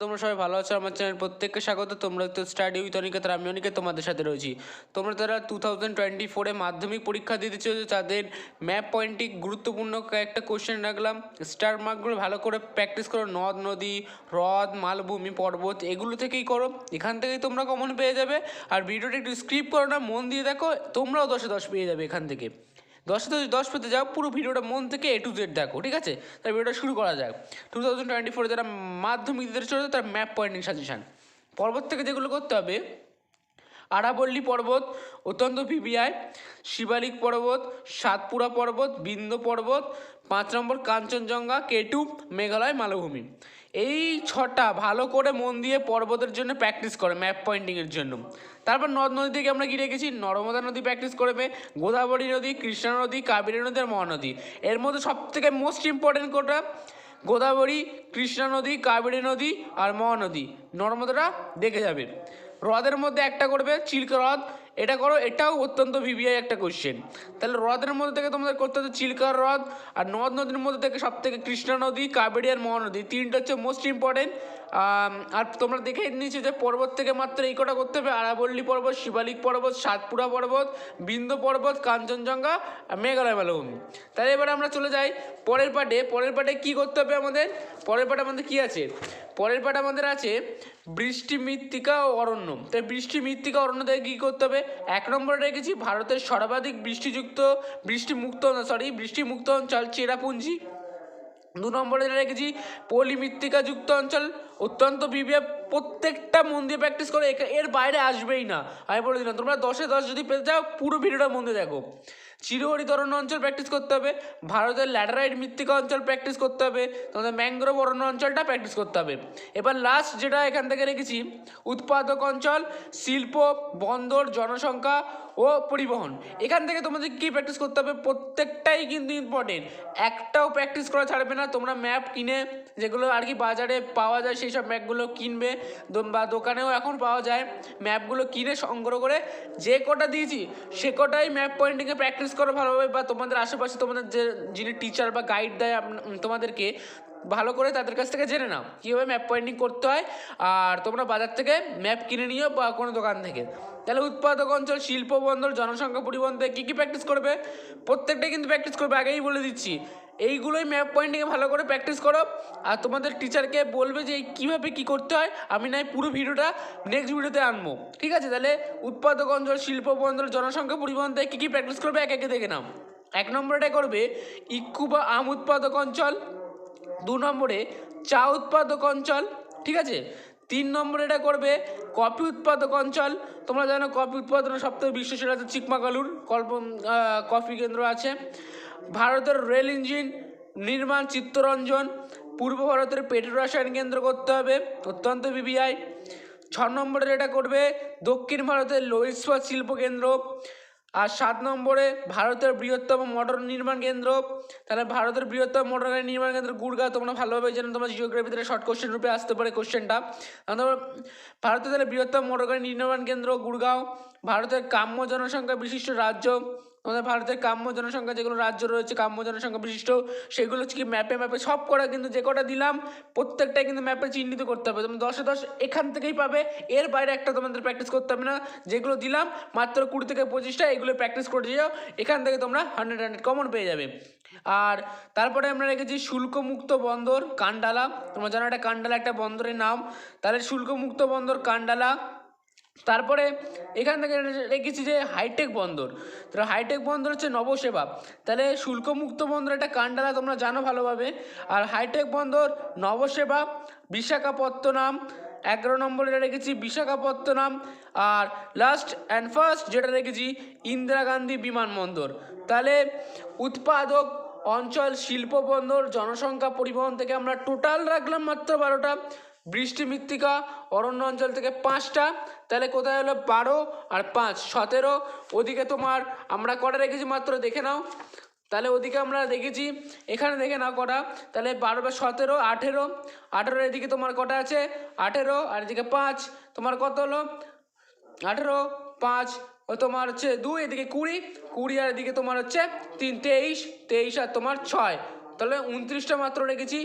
তোমরা সবাই ভালো আছো, আমার চ্যানেল প্রত্যেককে স্বাগত। তোমরা তো স্টাডি উইথ অনিকেত আমি অনিকেত, তোমাদের সাথে রয়েছি। তোমরা যারা টু থাউজেন্ড টোয়েন্টি ফোরে মাধ্যমিক পরীক্ষা দিতে চেয়েছো তাদের ম্যাপ পয়েন্টিং গুরুত্বপূর্ণ কয়েকটা কোশ্চেন রাখলাম। স্টার মার্কগুলো ভালো করে প্র্যাকটিস করো। নদ, নদী, হ্রদ, মালভূমি, পর্বত, এগুলো থেকেই করো। এখান থেকেই তোমরা কমন পেয়ে যাবে। আর ভিডিওটা একটু স্ক্রিপ্ট করো না, মন দিয়ে দেখো, তোমরাও দশে দশ পেয়ে যাবে এখান থেকে। দশে তো দশ পেতে যাও, পুরো ভিডিওটা মন থেকে এ টু জেড দেখো, ঠিক আছে? তাই ভিডিওটা শুরু করা যাক। টু থাউজেন্ড টোয়েন্টি ফোরে যারা মাধ্যমিক দিতে তার ম্যাপ পয়েন্টিং সাজেশান পরবর্তীকে যেগুলো করতে হবে আরাবল্লী পর্বত, অত্যন্ত পিবিআই শিবালিক পর্বত, সাতপুরা পর্বত বিন্দ পর্বত, পাঁচ নম্বর কাঞ্চনজঙ্ঘা, কেটু, মেঘালয়, মালভূমি। এই ছটা ভালো করে মন দিয়ে পর্বতের জন্য প্র্যাকটিস করে ম্যাপ পয়েন্টিংয়ের জন্য। তারপর নদ নদী থেকে আমরা কি রেখেছি নর্মদা নদী প্র্যাকটিস করবে গোদাবরী নদী, কৃষ্ণা নদী, কাবেরী নদী আর মহানদী। এর মধ্যে সব থেকে মোস্ট ইম্পর্টেন্ট কোটা গোদাবরী, কৃষ্ণা নদী, কাবেরী নদী আর মহানদী। নর্মদাটা দেখে যাবে। হ্রদের মধ্যে একটা করবে, চিল্কা হ্রদ এটা করো, এটাও অত্যন্ত ভিভিআই একটা কোশ্চেন তাহলে হ্রদের মধ্যে থেকে তোমাদের করতে হচ্ছে চিল্কা হ্রদ আর নদ নদীর মধ্যে থেকে সব থেকে কৃষ্ণা নদী, কাবেরী আর মহানদী তিনটা হচ্ছে মোস্ট ইম্পর্টেন্ট আর তোমরা দেখে নিয়েছো যে পর্বত থেকে মাত্র এই কটা করতে হবে। আরাবল্লী পর্বত, শিবালিক পর্বত, সাতপুরা পর্বত, বিন্দ পর্বত, কাঞ্চনজঙ্ঘা, আর মেঘালয় মালভূমি তাহলে এবার আমরা চলে যাই পরের পাটে পরের পাটে কি করতে হবে আমাদের? পরের পাটে আমাদের কি আছে? পরের পাটে আমাদের আছে বৃষ্টি মৃত্তিকা ও অরণ্য তাই বৃষ্টি মৃত্তিকা অরণ্য থেকে কী করতে হবে? এক নম্বরে রেখেছি ভারতের সর্বাধিক বৃষ্টিযুক্ত, বৃষ্টিমুক্ত সরি বৃষ্টিমুক্ত অঞ্চল চেরাপুঞ্জি। দু নম্বরে রেখেছি পলিমৃত্তিকাযুক্ত অঞ্চল, অত্যন্ত বিবে প্রত্যেকটা মন দিয়ে প্র্যাকটিস করে এর বাইরে আসবেই না। আমি বলে দিলাম, তোমরা দশে দশ যদি পেতে যাও পুরো ভিডিওটা মন দিয়ে দেখো। চিরহরিত অরণ্য অঞ্চল প্র্যাকটিস করতে হবে। ভারতের ল্যাটারাইট মৃত্তিকা অঞ্চল প্র্যাকটিস করতে হবে। তোমাদের ম্যাংগ্রোভ অরণ্য অঞ্চলটা প্র্যাকটিস করতে হবে। এবার লাস্ট যেটা এখান থেকে রেখেছি, উৎপাদক অঞ্চল, শিল্প, বন্দর, জনসংখ্যা ও পরিবহন। এখান থেকে তোমাদের কি প্র্যাকটিস করতে হবে? প্রত্যেকটাই কিন্তু ইম্পর্টেন্ট একটাও প্র্যাকটিস করা ছাড়বে না। তোমরা ম্যাপ কিনে যেগুলো আর কি বাজারে পাওয়া যায়, সেই সব ম্যাপগুলো কিনবে। বা দোকানেও এখন পাওয়া যায়। ম্যাপগুলো কিনে সংগ্রহ করে যে কটা দিয়েছি, সে কটাই ম্যাপ পয়েন্টিংয়ে প্র্যাকটিস করো ভালোভাবে বা তোমাদের আশেপাশে তোমাদের যে, যিনি টিচার বা গাইড দেয় তোমাদেরকে, ভালো করে তাদের কাছ থেকে জেনে নাও। কীভাবে ম্যাপ পয়েন্টিং করতে হয়, আর তোমরা বাজার থেকে ম্যাপ কিনে নিও বা কোনো দোকান থেকে। তাহলে উৎপাদক অঞ্চল শিল্প বন্দর জনসংখ্যা পরিবহন থেকে কী কী প্র্যাকটিস করবে? প্রত্যেকটাই কিন্তু প্র্যাকটিস করবে, আগেই বলে দিচ্ছি। এইগুলোই ম্যাপ পয়েন্টিংয়ে ভালো করে প্র্যাকটিস করো। আর তোমাদের টিচারকে বলবে যে কীভাবে কী করতে হয়, আমি নয় পুরো ভিডিওটা নেক্সট ভিডিওতে আনব। ঠিক আছে? তাহলে উৎপাদক অঞ্চল, শিল্প বন্দর, জনসংখ্যা পরিবহন থেকে কী কী প্র্যাকটিস করবে? এক একে দেখে নাও। এক নম্বরটা করবে, ইক্কু বা আম উৎপাদক অঞ্চল। দু নম্বরে চা উৎপাদক অঞ্চল। ঠিক আছে? তিন নম্বরে এটা করবে, কফি উৎপাদক অঞ্চল। তোমরা জানো কফি উৎপাদনের সবথেকে বিশ্ব সেরা হচ্ছে চিকমাগালুর কল্প কফি কেন্দ্র আছে। ভারতের রেল ইঞ্জিন, নির্মাণ চিত্তরঞ্জন, পূর্ব ভারতের পেট্রো রসায়ন কেন্দ্র করতে হবে, অত্যন্ত বিবিআই ছ নম্বরে এটা করবে দক্ষিণ ভারতের লোহ শিল্প কেন্দ্র। আর সাত নম্বরে ভারতের বৃহত্তম মোটর নির্মাণ কেন্দ্র। তাহলে ভারতের বৃহত্তম মোটর গাড়ি নির্মাণ কেন্দ্র গুড়গাঁও তোমরা ভালোভাবে জানো, তোমার জিওগ্রাফি জিওগ্রাফিতে শর্ট কোশ্চেন রূপে আসতে পারে কোশ্চেনটা ভারতের তাহলে বৃহত্তম মোটর গাড়ি নির্মাণ কেন্দ্র গুড়গাঁও, ভারতের কাম্য জনসংখ্যা বিশিষ্ট রাজ্য। আমাদের ভারতের কাম্য জনসংখ্যা যেগুলো রাজ্য রয়েছে, কাম্য জনসংখ্যা বিশিষ্ট, সেগুলো হচ্ছে কি ম্যাপে ম্যাপে সব করা কিন্তু যে কটা দিলাম, প্রত্যেকটাই কিন্তু ম্যাপে চিহ্নিত করতে হবে। তুমি দশে দশ এখান থেকেই পাবে, এর বাইরে একটা তোমাদের প্র্যাকটিস করতে হবে না। যেগুলো দিলাম, মাত্র কুড়ি থেকে পঁচিশটা, এগুলো প্র্যাকটিস করে যাও, এখান থেকে তোমরা হান্ড্রেড হান্ড্রেড কমন পেয়ে যাবে। আর তারপরে আমরা রেখেছি শুল্কমুক্ত বন্দর, কান্ডালা। তোমরা জানো এটা কান্ডালা একটা বন্দরের নাম। তাহলে শুল্কমুক্ত বন্দর, কান্ডালা তারপরে এখান থেকে রেখেছি যে হাইটেক বন্দর। তাহলে হাইটেক বন্দর হচ্ছে নবসেবা। তাহলে শুল্কমুক্ত বন্দর একটা কান্ডালা তোমরা জানো ভালোভাবে? আর হাইটেক বন্দর, নবসেবা, বিশাখাপত্তনম, এগারো নম্বরে রেখেছি, বিশাখাপত্তনম, আর লাস্ট অ্যান্ড ফার্স্ট যেটা রেখেছি, ইন্দিরা গান্ধী বিমানবন্দর তাহলে উৎপাদক অঞ্চল শিল্প বন্দর, জনসংখ্যা পরিবহন থেকে আমরা টোটাল রাখলাম মাত্র বারোটা। বৃষ্টি মৃত্তিকা অরণ্য অঞ্চল থেকে পাঁচটা, তাহলে কোথায় হলো বারো আর পাঁচ? সতেরো। ওদিকে তোমার আমরা কটা রেখেছি মাত্র? দেখে নাও। তাহলে ওদিকে আমরা দেখেছি, এখানে দেখে নাও কটা। তাহলে বারো বা সতেরো, আঠেরো। আঠেরো এদিকে তোমার কটা আছে? আঠেরো। আর এদিকে পাঁচ। তোমার কত হলো? আঠেরো, পাঁচ। ও তোমার হচ্ছে দুই, এদিকে কুড়ি। কুড়ি আর এদিকে তোমার হচ্ছে তিন, তেইশ। তেইশ আর তোমার ছয়। তাহলে উনত্রিশটা মাত্র রেখেছি।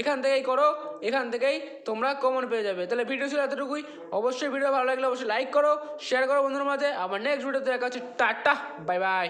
এখান থেকেই করো, এখান থেকেই তোমরা কমন পেয়ে যাবে। তাহলে ভিডিও ছিল এতটুকুই। অবশ্যই ভিডিও ভালো লাগলে অবশ্যই লাইক করো শেয়ার করো বন্ধুর মাঝে। আবার নেক্সট ভিডিওতে দেখা হচ্ছে। Tata bye bye